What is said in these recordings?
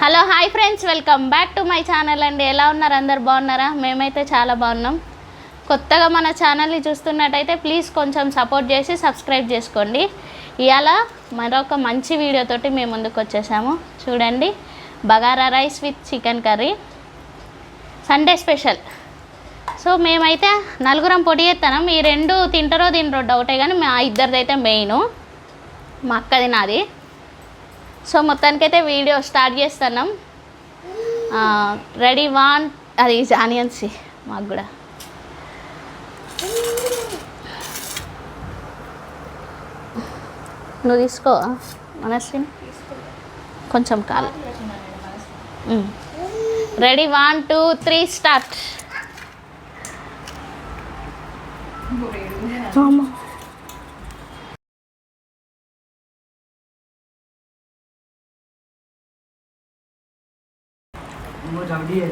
Hello hi friends welcome back to my channel అండి ఎలా ఉన్నారు అందరు బాగున్నారా మేమైతే చాలా బాగున్నాం కొత్తగా మన ఛానల్ని చూస్తున్నట్టయితే ప్లీజ్ కొంచెం సపోర్ట్ చేసి సబ్స్క్రైబ్ చేసుకోండి ఇవాళ మరొక మంచి వీడియోతోటి మేము ముందుకు వచ్చేసాము చూడండి bagara rice with chicken curry Sunday special so మేమైతే నలుగురం పొడి చేస్తాం ఈ రెండు తింటారో తినరో డౌటే కానీ మా ఇద్దరిదైతే మెయిన్ మా అక్కది నాది సో మొత్తానికి అయితే వీడియో స్టార్ట్ చేస్తున్నాం రెడీ వాన్ అది ఆనియన్స్ మాకు కూడా నువ్వు తీసుకో మనస్విని కొంచెం కాలు ready one two three start वो जल्दी है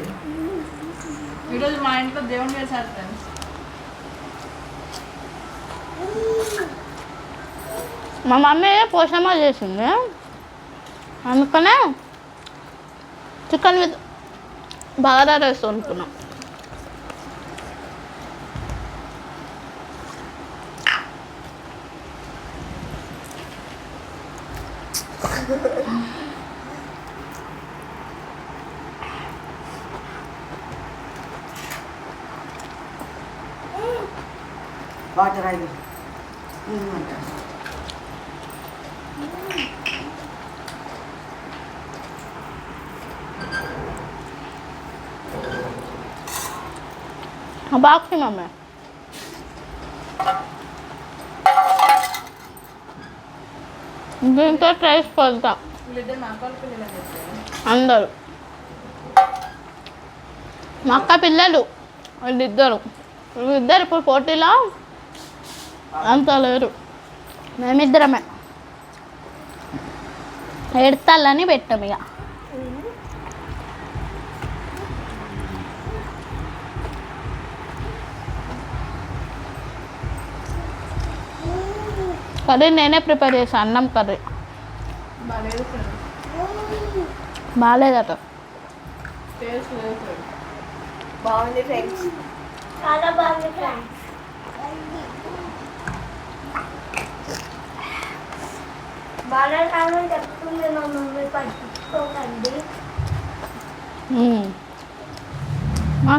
ఈరోజు మా ఇంట్లో దేవుని చేశారు ఫ్రెండ్స్ మా మమ్మీ పోషమ్మ చేసింది అందుకనే chicken with bagara rice వండుకున్నాం water I బాక్సి water అది అంటారు దీంతో ట్రైస్ పోతా అందరూ మా అక్క పిల్లలు వాళ్ళిద్దరు ఇద్దరు ఇప్పుడు పోటీలో అంత లేరు మేమిద్దరమే ఎడతాలని పెట్టాము ఇక కర్రీ నేనే ప్రిపేర్ చేసాను అన్నం కర్రీ బాగాలేదట బాగుంది ఫ్రెండ్స్ చాలా బాగుంది ఫ్రెండ్స్ బాలరామం చెప్తుంది మా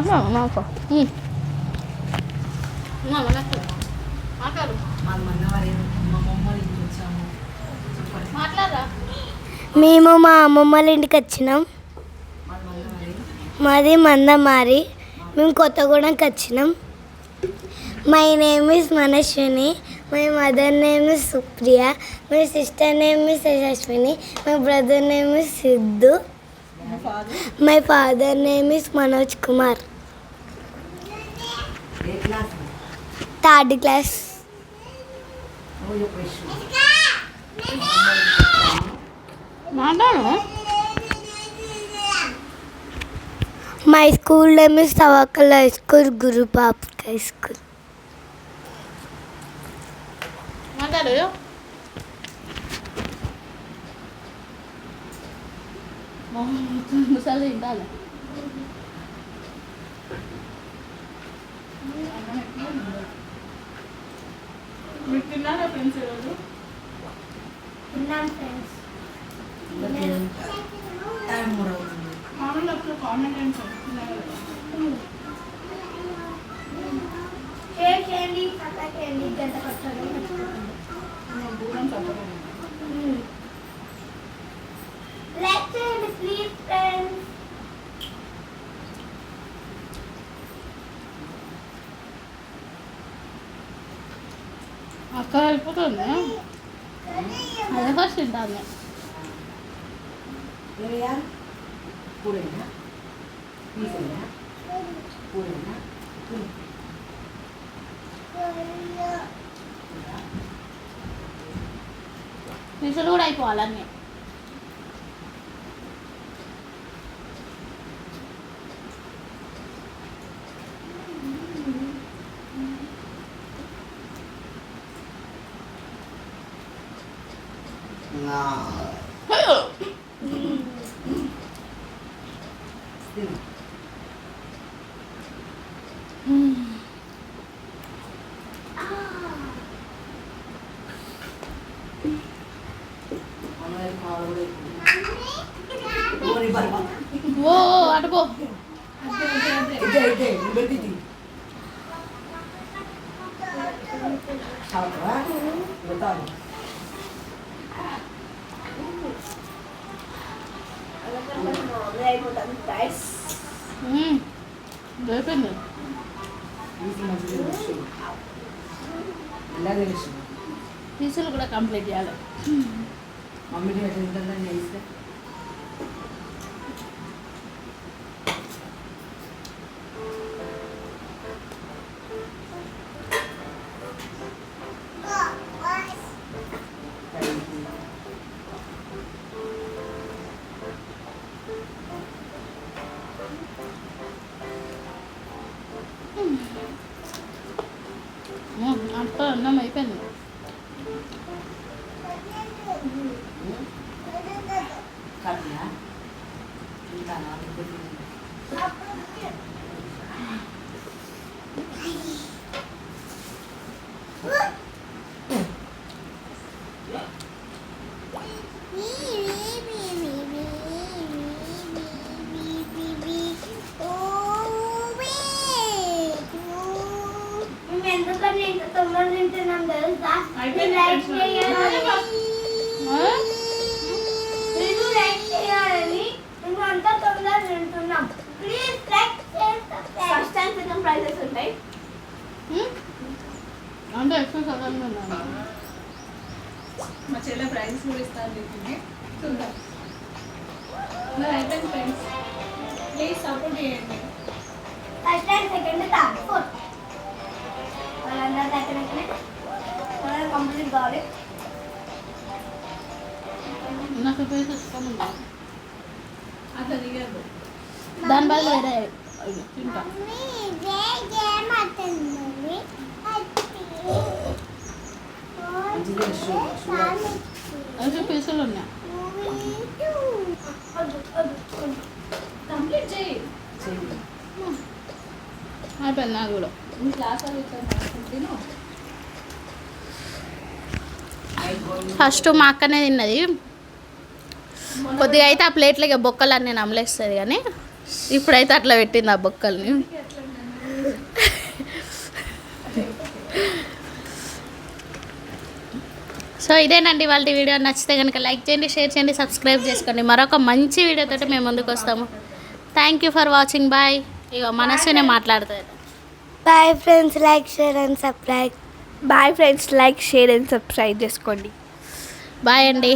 మేము మా అమ్మమ్మల ఇంటికి వచ్చినాం మాది మందమారి మేము కొత్తగూడెంకి వచ్చినాం my name is Manaswini My mother name is Supriya. My sister name is Ashwini. My brother name is Sidhu. My father name is Manoj Kumar. What class? Third class. What is your question? My school name is Tawakal High School, Guru Babka High School. Mandarin. ముసలి తింటాలి మీరు తిన్నారా friends ఈరోజు తిన్నాను friends మామూలు అప్పుడు comment అని చెప్తున్నారు candy అట్లా క్యాండీ గంట పట్టాలి లైక్ చేయండి ప్లీజ్ ఫ్రెండ్స్ 아까 예쁘던데? 아니 훨씬 나네 얘야 고래나 미소야 고래나 그래 ఓ అటుపో ఇదే ഓ അട പോ డీజిల్ కూడా కంప్లీట్ చేయాలి മമ്മിയുടെ ചേട്ടൻ തന്നെ നൈസ് that. మా చెల్లె ప్రైజెస్ కూడా ఇస్తాను చెప్పింది చూద్దాం మరి అయిపోయింది ఫ్రెండ్స్ ప్లీజ్ సపోర్ట్ చేయండి first time second third fourth వాళ్ళందరూ దగ్గరనే మనం కంప్లీట్ కావాలి నాకు పీస్ ఇష్టం ఉంది అట్లా దిగద్దు దాని బదులు వేరే అవి తింటా మంచిగా షుగర్ ఫస్ట్ మా అక్కనే తిన్నది కొద్దిగా అయితే ఆ ప్లేట్లకి బొక్కలు అన్నీ నమ్మలేస్తుంది కానీ ఇప్పుడైతే అట్లా పెట్టింది ఆ బొక్కల్ని సో ఇదేనండి వాళ్ళ వీడియో నచ్చితే కనుక లైక్ చేయండి షేర్ చేయండి సబ్స్క్రైబ్ చేసుకోండి మరొక మంచి వీడియోతో మేము ముందుకు వస్తాము thank you for watching bye ఇక మనస్సునే మాట్లాడుతుంది bye friends like share and subscribe bye friends like share and subscribe చేసుకోండి బాయ్ అండి